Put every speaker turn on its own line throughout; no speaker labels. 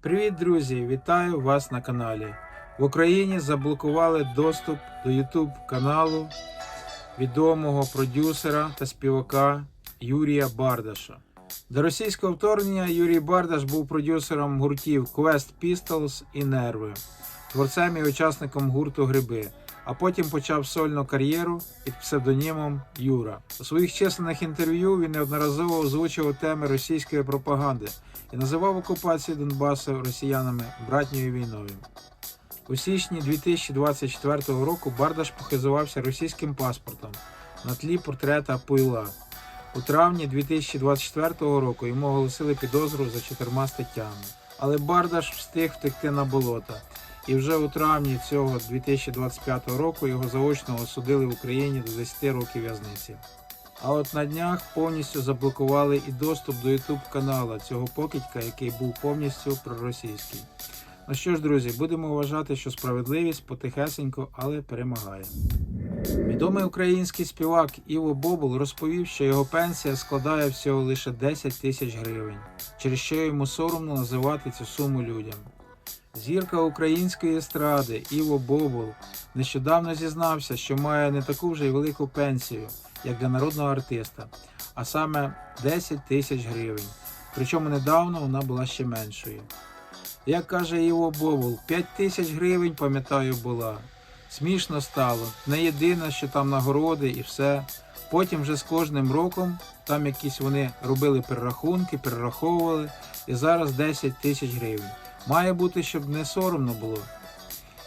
Привіт, друзі! Вітаю вас на каналі. В Україні заблокували доступ до YouTube каналу відомого продюсера та співака Юрія Бардаша. До російського вторгнення Юрій Бардаш був продюсером гуртів Quest Pistols і Нерви, творцем і учасником гурту Гриби, а потім почав сольну кар'єру під псевдонімом Юра. У своїх численних інтерв'ю він неодноразово озвучував теми російської пропаганди і називав окупацію Донбасу росіянами братньою війною. У січні 2024 року Бардаш похизувався російським паспортом на тлі портрета Пуйла. У травні 2024 року йому оголосили підозру за чотирма статтями. Але Бардаш встиг втекти на болота. І вже у травні цього 2025 року його заочно осудили в Україні до 10 років в'язниці. А от на днях повністю заблокували і доступ до YouTube канала цього покидька, який був повністю проросійський. Ну що ж, друзі, будемо вважати, що справедливість потихесенько, але перемагає. Відомий український співак Іво Бобул розповів, що його пенсія складає всього лише 10 тисяч гривень, через що йому соромно називати цю суму людям. Зірка української естради Іво Бобул нещодавно зізнався, що має не таку вже й велику пенсію, як для народного артиста, а саме 10 тисяч гривень. Причому недавно вона була ще меншою. Як каже Іво Бобул, 5 тисяч гривень, пам'ятаю, була. Смішно стало, не єдине, що там нагороди і все. Потім вже з кожним роком там якісь вони робили перерахунки, перераховували, і зараз 10 тисяч гривень. Має бути, щоб не соромно було,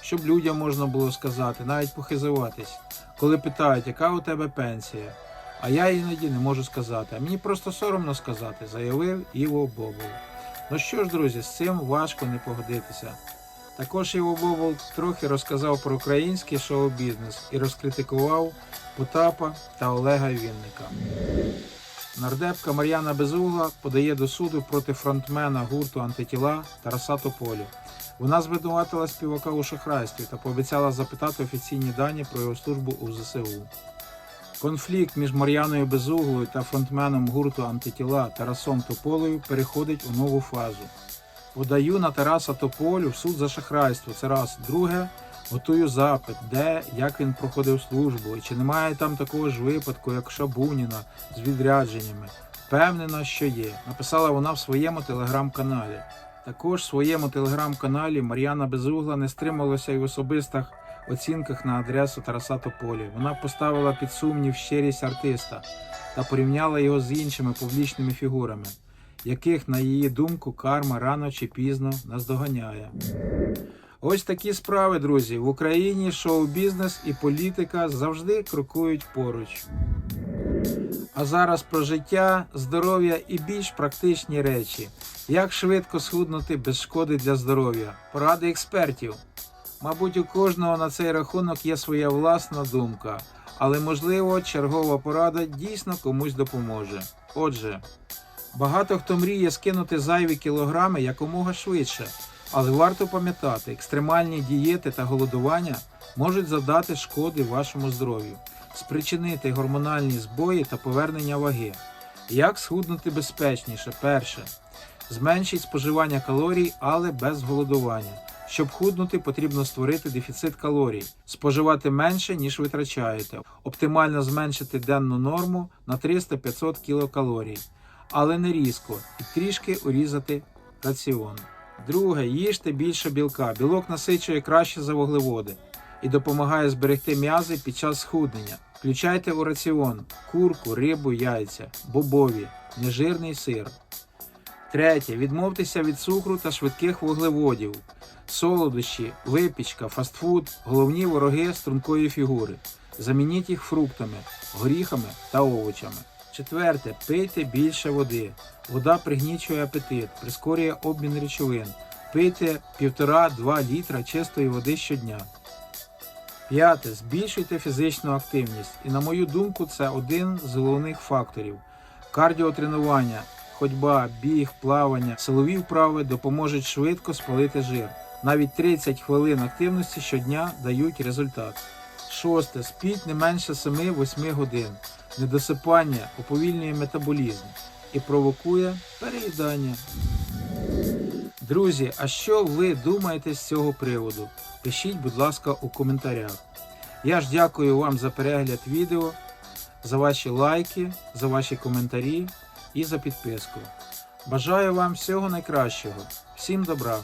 щоб людям можна було сказати, навіть похизуватись, коли питають, яка у тебе пенсія. А я іноді не можу сказати. А мені просто соромно сказати, заявив Іво Бобол. Ну що ж, друзі, з цим важко не погодитися. Також Іво Бобол трохи розказав про український шоу-бізнес і розкритикував Потапа та Олега Вінника. Нардепка Мар'яна Безугла подає до суду проти фронтмена гурту антитіла Тараса Тополю. Вона звинуватила співака у шахрайстві та пообіцяла запитати офіційні дані про його службу у ЗСУ. Конфлікт між Мар'яною Безуглою та фронтменом гурту антитіла Тарасом Тополею переходить у нову фазу. Подаю на Тараса Тополю в суд за шахрайство. Це раз. Друге, готую запит, де, як він проходив службу, і чи немає там такого ж випадку, як Шабуніна з відрядженнями. Впевнена, що є. Написала вона в своєму телеграм-каналі. Також в своєму телеграм-каналі Мар'яна Безугла не стрималася й в особистих оцінках на адресу Тараса Тополі. Вона поставила під сумнів щирість артиста та порівняла його з іншими публічними фігурами, яких, на її думку, карма рано чи пізно наздоганяє. Ось такі справи, друзі. В Україні шоу-бізнес і політика завжди крокують поруч. А зараз про життя, здоров'я і більш практичні речі. Як швидко схуднути без шкоди для здоров'я? Поради експертів. Мабуть, у кожного на цей рахунок є своя власна думка, але можливо чергова порада дійсно комусь допоможе. Отже, багато хто мріє скинути зайві кілограми якомога швидше, але варто пам'ятати, екстремальні дієти та голодування можуть завдати шкоди вашому здоров'ю, спричинити гормональні збої та повернення ваги. Як схуднути безпечніше? Перше. Зменшіть споживання калорій, але без голодування. Щоб худнути, потрібно створити дефіцит калорій, споживати менше, ніж витрачаєте. Оптимально зменшити денну норму на 300-500 кілокалорій, але не різко і трішки урізати раціон. Друге, їжте більше білка. Білок насичує краще за вуглеводи і допомагає зберегти м'язи під час схуднення. Включайте у раціон курку, рибу, яйця, бобові, нежирний сир. Третє. Відмовтеся від цукру та швидких вуглеводів. Солодощі, випічка, фастфуд головні вороги стрункої фігури. Замініть їх фруктами, горіхами та овочами. Четверте. Пийте більше води. Вода пригнічує апетит, прискорює обмін речовин. Пийте 1,5-2 літра чистої води щодня. П'яте. Збільшуйте фізичну активність. І на мою думку, це один з головних факторів. Кардіотренування, ходьба, біг, плавання, силові вправи допоможуть швидко спалити жир. Навіть 30 хвилин активності щодня дають результат. Шосте. Спіть не менше 7-8 годин. Недосипання уповільнює метаболізм і провокує переїдання. Друзі, а що ви думаєте з цього приводу? Пишіть, будь ласка, у коментарях. Я ж дякую вам за перегляд відео, за ваші лайки, за ваші коментарі і за підписку. Бажаю вам всього найкращого. Всім добра!